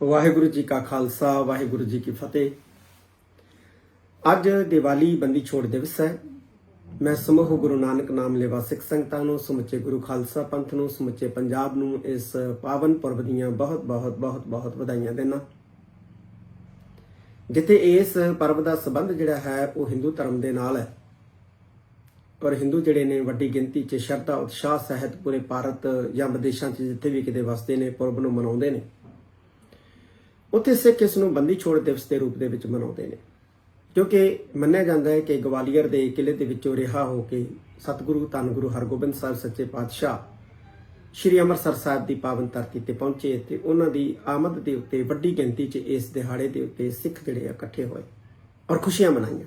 ਵਾਹਿਗੁਰੂ ਜੀ ਕਾ ਖਾਲਸਾ, ਵਾਹਿਗੁਰੂ ਜੀ ਕੀ ਫਤਿਹ। ਅੱਜ ਦੀਵਾਲੀ ਬੰਦੀ ਛੋੜ ਦਿਵਸ ਹੈ। ਮੈਂ ਸਮੂਹ ਗੁਰੂ ਨਾਨਕ ਨਾਮ ਲੇਵਾ ਸਿੱਖ ਸੰਗਤਾਂ ਨੂੰ, ਸਮੁੱਚੇ ਗੁਰੂ ਖਾਲਸਾ ਪੰਥ ਨੂੰ, ਸਮੁੱਚੇ ਪੰਜਾਬ ਨੂੰ ਇਸ ਪਾਵਨ ਪੁਰਬ ਦੀਆਂ ਬਹੁਤ ਬਹੁਤ ਬਹੁਤ ਬਹੁਤ ਵਧਾਈਆਂ ਦੇਣਾ ਜਿੱਥੇ ਇਸ ਪਰਬ ਦਾ ਸੰਬੰਧ ਜਿਹੜਾ ਹੈ, ਉਹ ਹਿੰਦੂ ਧਰਮ ਦੇ ਨਾਲ ਹੈ। ਪਰ ਹਿੰਦੂ ਜਿਹੜੇ ਨੇ, ਵੱਡੀ ਗਿਣਤੀ 'ਚ ਸ਼ਰਧਾ, ਉਤਸ਼ਾਹ ਸਹਿਤ ਪੂਰੇ ਭਾਰਤ ਜਾਂ ਵਿਦੇਸ਼ਾਂ 'ਚ ਜਿੱਥੇ ਵੀ ਕਿਤੇ ਵਸਦੇ ਨੇ, ਪੁਰਬ ਨੂੰ ਮਨਾਉਂਦੇ ਨੇ। ਉੱਥੇ ਸਿੱਖ ਇਸ ਨੂੰ ਬੰਦੀ ਛੋੜ ਦਿਵਸ ਦੇ ਰੂਪ ਦੇ ਵਿੱਚ ਮਨਾਉਂਦੇ ਨੇ। ਕਿਉਂਕਿ ਮੰਨਿਆ ਜਾਂਦਾ ਹੈ ਕਿ ਗਵਾਲੀਅਰ ਦੇ ਕਿਲੇ ਦੇ ਵਿੱਚੋਂ ਰਿਹਾ ਹੋ ਕੇ ਸਤਿਗੁਰੂ ਧੰਨ ਗੁਰੂ ਹਰਗੋਬਿੰਦ ਸਾਹਿਬ ਸੱਚੇ ਪਾਤਸ਼ਾਹ ਸ਼੍ਰੀ ਅੰਮ੍ਰਿਤਸਰ ਸਾਹਿਬ ਦੀ ਪਾਵਨ ਧਰਤੀ ਤੇ ਪਹੁੰਚੇ ਤੇ ਉਹਨਾਂ ਦੀ ਆਮਦ ਦੇ ਉੱਤੇ, ਵੱਡੀ ਗਿਣਤੀ 'ਚ ਇਸ ਦਿਹਾੜੇ ਦੇ ਉੱਤੇ ਸਿੱਖ ਜਿਹੜੇ ਆ ਇਕੱਠੇ ਹੋਏ ਔਰ ਖੁਸ਼ੀਆਂ ਮਨਾਈਆਂ।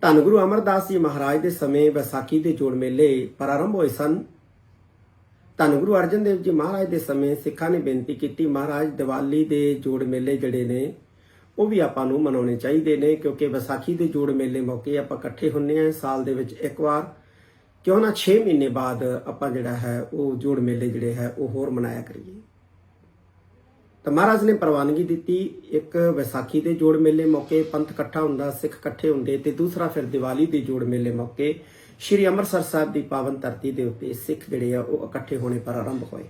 ਧੰਨ ਗੁਰੂ ਅਮਰਦਾਸ ਜੀ ਮਹਾਰਾਜ ਦੇ ਸਮੇਂ, ਵਿਸਾਖੀ ਦੇ ਜੋੜ ਮੇਲੇ ਪ੍ਰਾਰੰਭ ਹੋਏ ਸਨ। ਧੰਨ ਗੁਰੂ ਅਰਜਨ ਦੇਵ ਜੀ ਮਹਾਰਾਜ ਦੇ ਸਮੇਂ ਸਿੱਖਾਂ ਨੇ ਬੇਨਤੀ ਕੀਤੀ, ਮਹਾਰਾਜ ਦੀਵਾਲੀ ਦੇ ਜੋੜ ਮੇਲੇ ਜਿਹੜੇ ਨੇ, ਉਹ ਵੀ ਆਪਾਂ ਨੂੰ ਮਨਾਉਣੇ ਚਾਹੀਦੇ ਨੇ, ਕਿਉਂਕਿ ਵਿਸਾਖੀ ਦੇ ਜੋੜ ਮੇਲੇ ਮੌਕੇ ਆਪਾਂ ਇਕੱਠੇ ਹੁੰਨੇ ਆ ਸਾਲ ਦੇ ਵਿੱਚ ਇੱਕ ਵਾਰ। ਕਿਉਂ ਨਾ 6 ਮਹੀਨੇ ਬਾਅਦ ਆਪਾਂ ਜਿਹੜਾ ਹੈ, ਉਹ ਜੋੜ ਮੇਲੇ ਜਿਹੜੇ ਹੈ, ਉਹ ਹੋਰ ਮਨਾਇਆ ਕਰੀਏ। ਤਾਂ ਮਹਾਰਾਜ ਨੇ ਪ੍ਰਵਾਨਗੀ ਦਿੱਤੀ, ਇੱਕ ਵਿਸਾਖੀ ਦੇ ਜੋੜ ਮੇਲੇ ਮੌਕੇ, ਪੰਥ ਇਕੱਠਾ ਹੁੰਦਾ, ਸਿੱਖ ਇਕੱਠੇ ਹੁੰਦੇ, ਤੇ ਦੂਸਰਾ ਫਿਰ ਦੀਵਾਲੀ ਦੇ ਜੋੜ ਮੇਲੇ ਮੌਕੇ। ਸ਼੍ਰੀ ਅੰਮ੍ਰਿਤਸਰ ਸਾਹਿਬ ਦੀ ਪਾਵਨ ਧਰਤੀ ਦੇ ਉੱਤੇ ਸਿੱਖ ਜਿਹੜੇ ਆ, ਉਹ ਇਕੱਠੇ ਹੋਣੇ ਪ੍ਰਾਰੰਭ ਹੋਏ।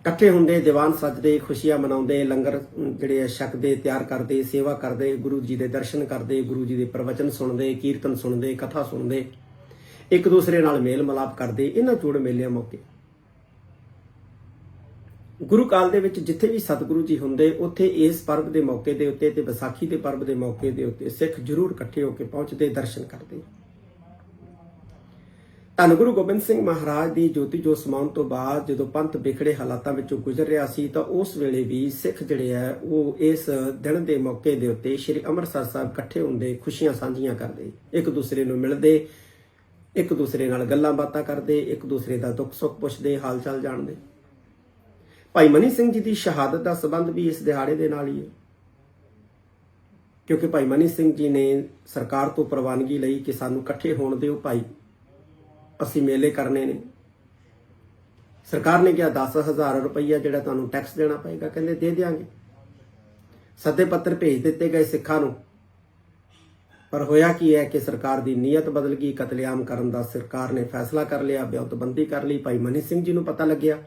ਇਕੱਠੇ ਹੁੰਦੇ, ਦੀਵਾਨ ਸੱਜਦੇ, ਖੁਸ਼ੀਆਂ ਮਨਾਉਂਦੇ, ਲੰਗਰ ਜਿਹੜੇ ਆ, ਛਕਦੇ, ਤਿਆਰ ਕਰਦੇ, ਸੇਵਾ ਕਰਦੇ, ਗੁਰੂ ਜੀ ਦੇ ਦਰਸ਼ਨ ਕਰਦੇ, ਗੁਰੂ ਜੀ ਦੇ ਪ੍ਰਵਚਨ ਸੁਣਦੇ, ਕੀਰਤਨ ਸੁਣਦੇ, ਕਥਾ ਸੁਣਦੇ, ਇੱਕ ਦੂਸਰੇ ਨਾਲ ਮੇਲ ਮਲਾਪ ਕਰਦੇ, ਇਹਨਾਂ ਜੋੜ ਮੇਲਿਆਂ ਮੌਕੇ। ਗੁਰੂ ਕਾਲ ਦੇ ਵਿੱਚ ਜਿੱਥੇ ਵੀ ਸਤਿਗੁਰੂ ਜੀ ਹੁੰਦੇ, ਉੱਥੇ ਇਸ ਪਰਬ ਦੇ ਮੌਕੇ ਦੇ ਉੱਤੇ ਤੇ ਵਿਸਾਖੀ ਦੇ ਪਰਬ ਦੇ ਮੌਕੇ ਦੇ ਉੱਤੇ ਸਿੱਖ ਜ਼ਰੂਰ ਇਕੱਠੇ ਹੋ ਕੇ ਪਹੁੰਚਦੇ, ਦਰਸ਼ਨ ਕਰਦੇ। ਧੰਨ ਗੁਰੂ ਗੋਬਿੰਦ ਸਿੰਘ ਮਹਾਰਾਜ ਦੀ ਜੋਤੀ ਜੋਤ ਸਮਾਉਣ ਤੋਂ ਬਾਅਦ ਜਦੋਂ ਪੰਥ ਵਿਖੜੇ ਹਾਲਾਤਾਂ ਵਿੱਚੋਂ ਗੁਜ਼ਰ ਰਿਹਾ ਸੀ ਤਾਂ ਉਸ ਵੇਲੇ ਵੀ ਸਿੱਖ ਜਿਹੜੇ ਆ, ਉਹ ਇਸ ਦਿਨ ਦੇ ਮੌਕੇ ਦੇ ਉੱਤੇ ਸ੍ਰੀ ਅੰਮ੍ਰਿਤਸਰ ਸਾਹਿਬ ਇਕੱਠੇ ਹੁੰਦੇ ਖੁਸ਼ੀਆਂ ਸਾਂਝੀਆਂ ਕਰਦੇ। ਇੱਕ ਦੂਸਰੇ ਨੂੰ ਮਿਲਦੇ, ਇੱਕ ਦੂਸਰੇ ਨਾਲ ਗੱਲਾਂ ਬਾਤਾਂ ਕਰਦੇ, ਇੱਕ ਦੂਸਰੇ ਦਾ ਦੁੱਖ ਸੁੱਖ ਪੁੱਛਦੇ ਹਾਲ ਚਾਲ ਜਾਣਦੇ। ਭਾਈ ਮਨੀ ਸਿੰਘ ਜੀ ਦੀ ਸ਼ਹਾਦਤ ਦਾ ਸਬੰਧ ਵੀ ਇਸ ਦਿਹਾੜੇ ਦੇ ਨਾਲ ਹੀ ਹੈ। ਕਿਉਂਕਿ ਭਾਈ ਮਨੀ ਸਿੰਘ ਜੀ ਨੇ ਸਰਕਾਰ ਤੋਂ ਪ੍ਰਵਾਨਗੀ ਲਈ ਕਿ ਸਾਨੂੰ ਇਕੱਠੇ ਹੋਣ ਦਿਓ ਭਾਈ। ਅਸੀਂ ਮੇਲੇ ਕਰਨੇ ਨੇ। ਸਰਕਾਰ ਨੇ ਕਿਹਾ 10000 ਰੁਪਈਆ ਜਿਹੜਾ ਤੁਹਾਨੂੰ ਟੈਕਸ ਦੇਣਾ ਪਏਗਾ, ਕਹਿੰਦੇ ਦੇ ਦਿਆਂਗੇ। ਸੱਦੇ ਪੱਤਰ ਭੇਜ ਦਿੱਤੇ ਗਏ ਸਿੱਖਾਂ ਨੂੰ। ਪਰ ਹੋਇਆ ਕੀ ਹੈ ਕਿ ਸਰਕਾਰ ਦੀ ਨੀਅਤ ਬਦਲ ਗਈ, ਕਤਲੇਆਮ ਕਰਨ ਦਾ ਸਰਕਾਰ ਨੇ ਫੈਸਲਾ ਕਰ ਲਿਆ, ਬਿਆਨਤਬੰਦੀ ਕਰ ਲਈ, ਭਾਈ ਮਨੀ ਸਿੰਘ ਜੀ ਨੂੰ ਪਤਾ ਲੱਗਿਆ।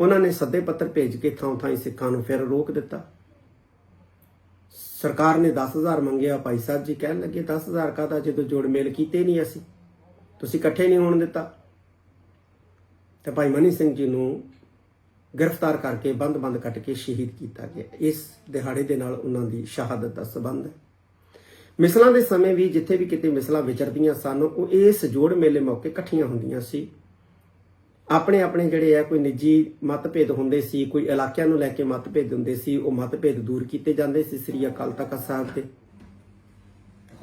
ਉਹਨਾਂ ਨੇ ਸੱਦੇ ਪੱਤਰ ਭੇਜ ਕੇ ਥਾਂ ਥਾਂ ਸਿੱਖਾਂ ਨੂੰ ਫਿਰ ਰੋਕ ਦਿੱਤਾ। ਸਰਕਾਰ ਨੇ 10000 ਮੰਗਿਆ, ਭਾਈ ਸਾਹਿਬ ਜੀ ਕਹਿਣ ਲੱਗੇ 10000 ਕਾਹਦਾ? ਜਦੋਂ ਜੋੜ ਮੇਲ ਕੀਤੇ ਨਹੀਂ ਅਸੀਂ। ਤੁਸੀਂ ਇਕੱਠੇ ਨਹੀਂ ਹੋਣ ਦਿੱਤਾ। ਤੇ ਭਾਈ ਮਨੀ ਸਿੰਘ ਜੀ ਨੂੰ ਗ੍ਰਿਫਤਾਰ ਕਰਕੇ ਬੰਦ-ਬੰਦ ਕੱਟ ਕੇ ਸ਼ਹੀਦ ਕੀਤਾ ਗਿਆ। ਇਸ ਦਿਹਾੜੇ ਦੇ ਨਾਲ ਉਹਨਾਂ ਦੀ ਸ਼ਹਾਦਤ ਦਾ ਸਬੰਧ ਹੈ। ਮਿਸਲਾਂ ਦੇ ਸਮੇਂ ਵੀ ਜਿੱਥੇ ਵੀ ਕਿਤੇ ਮਿਸਲਾਂ ਵਿਚਰਦੀਆਂ ਸਨ, ਉਹ ਇਸ ਜੋੜ ਮੇਲੇ ਮੌਕੇ ਇਕੱਠੀਆਂ ਹੁੰਦੀਆਂ ਸੀ। ਆਪਣੇ ਆਪਣੇ ਜਿਹੜੇ ਆ, ਕੋਈ ਨਿੱਜੀ ਮਤਭੇਦ ਹੁੰਦੇ ਸੀ, ਕੋਈ ਇਲਾਕਿਆਂ ਨੂੰ ਲੈ ਕੇ ਮਤਭੇਦ ਹੁੰਦੇ ਸੀ, ਉਹ ਮਤਭੇਦ ਦੂਰ ਕੀਤੇ ਜਾਂਦੇ ਸੀ ਸ੍ਰੀ ਅਕਾਲ ਤਖਤ ਸਾਹਿਬ ਤੇ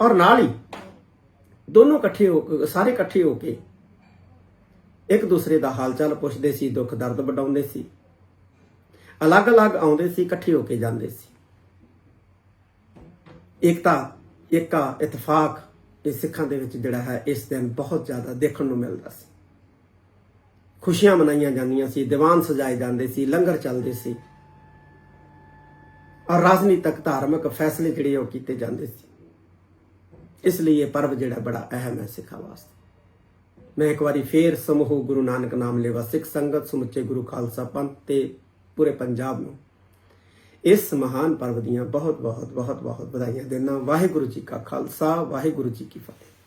ਔਰ ਨਾਲ ਹੀ ਦੋਨੋਂ ਇਕੱਠੇ ਹੋ ਕੇ, ਸਾਰੇ ਇਕੱਠੇ ਹੋ ਕੇ ਇੱਕ ਦੂਸਰੇ ਦਾ ਹਾਲ ਚਾਲ ਪੁੱਛਦੇ ਸੀ, ਦੁੱਖ, ਦਰਦ ਵਡਾਉਂਦੇ ਸੀ। ਅਲੱਗ-ਅਲੱਗ ਆਉਂਦੇ ਸੀ, ਇਕੱਠੇ ਹੋ ਕੇ ਜਾਂਦੇ ਸੀ। ਏਕਤਾ, ਏਕਾ, ਇਤਫਾਕ ਇਹ ਸਿੱਖਾਂ ਦੇ ਵਿੱਚ ਜਿਹੜਾ ਹੈ, ਇਸ ਦਿਨ ਬਹੁਤ ਜ਼ਿਆਦਾ ਦੇਖਣ ਨੂੰ ਮਿਲਦਾ ਸੀ। ਖੁਸ਼ੀਆਂ ਮਨਾਈਆਂ ਜਾਂਦੀਆਂ ਸੀ, ਦੀਵਾਨ ਸਜਾਏ ਜਾਂਦੇ ਸੀ, ਲੰਗਰ ਚੱਲਦੇ ਸੀ। ਔਰ ਰਾਜਨੀਤਿਕ, ਧਾਰਮਿਕ ਫੈਸਲੇ ਜਿਹੜੇ ਉਹ ਕੀਤੇ ਜਾਂਦੇ ਸੀ। ਇਸ ਲਈ ਇਹ ਪਰਬ ਜਿਹੜਾ ਬੜਾ ਅਹਿਮ ਹੈ ਸਿੱਖਾਂ ਵਾਸਤੇ। ਮੈਂ ਇੱਕ ਵਾਰੀ ਫੇਰ ਸਮੂਹ ਗੁਰੂ ਨਾਨਕ ਨਾਮ ਲੇਵਾ ਸਿੱਖ ਸੰਗਤ ਸਮੁੱਚੇ ਗੁਰੂ ਖਾਲਸਾ ਪੰਥ ਤੇ ਪੂਰੇ ਪੰਜਾਬ ਨੂੰ ਇਸ ਮਹਾਨ ਪਰਵ ਦੀਆਂ ਬਹੁਤ ਬਹੁਤ ਬਹੁਤ ਬਹੁਤ ਵਧਾਈਆਂ ਦੇਣਾ ਵਾਹਿਗੁਰੂ ਜੀ ਕਾ ਖਾਲਸਾ, ਵਾਹਿਗੁਰੂ ਜੀ ਕੀ ਫਤਿਹ।